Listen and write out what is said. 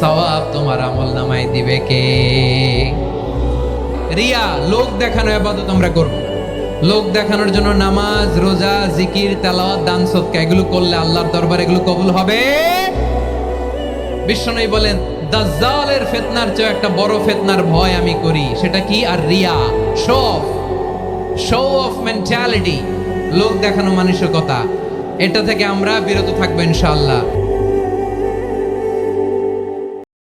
সওয়াব তোমার আমল নামায় দিবে কে? রিয়া, লোক দেখানো আবাদত আমরা করব লোক দেখানোর জন্য নামাজ, রোজা, জিকির, তেলাওয়াত, দান সৎকা এগুলো করলে আল্লাহর এগুলো কবুল হবে? বলেন, দাজ্জালের ফেতনার চেয়ে একটা বড় ফেতনার ভয় আমি করি। সেটা কি? আর Riya show off show off mentality লোক দেখানো মানসিকতা এটা থেকে আমরা বিরত থাকব ইনশাআল্লাহ।